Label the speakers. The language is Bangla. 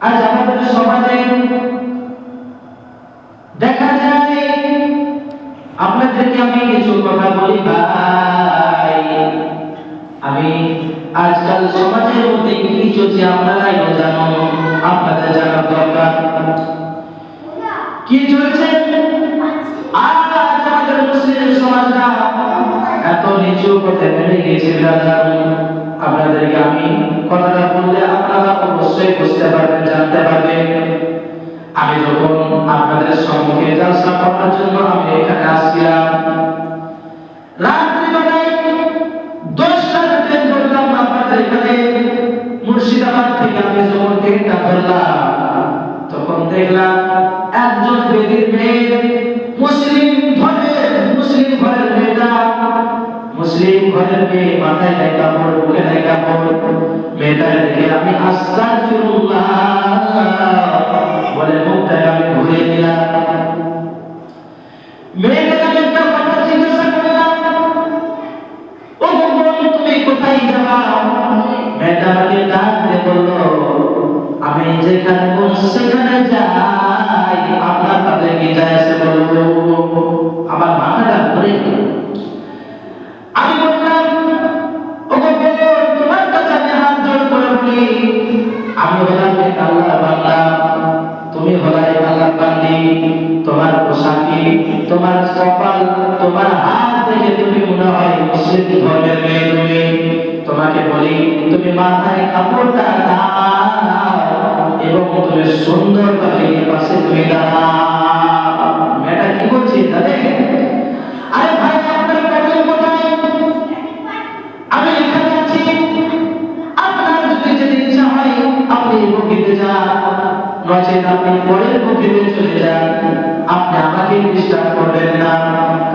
Speaker 1: আজ আমাদের সমাজে দেখা যায় আপনাদেরকে আমি কিছু কথা বলি, ভাই। আমি আজকাল সমাজের মধ্যে কি চলছে আপনারাই জানো, আপনাদের জানার দরকার। কি চলছে? আমাদের মুসলিম সমাজটা এত নিচু পথে নেমে গেছে ব্রাদার আমি যখন আপনাদের সম্মুখে জালসা করার জন্য আমি এখানে আসছিলাম। আমি তখন দেখলাম একজন মেয়ে মুসলিম ধর্মের মুসলিম ঘরের মেয়েটা, মুসলিম ঘরের মেয়ে মাথায় মেয়েটা দেখে আমি আস্তাগফিরুল্লাহ আমি যেখানে সেখানে যাই তোমার পোশাকি, তোমার কপাল, তোমার হাত দেখে তুমি মনে হয় মুসলিম ধর্মের মেয়ে তুমি। তোমাকে বলি, তুমি মাথায় কাপড়টা এবং তুমি সুন্দর পাখি পাশে তুমি দাঁড়াও। নচেত আপনি পরের মুখে চলে যান। আপনি আমাকে ডিস্টার্ব করবেন না।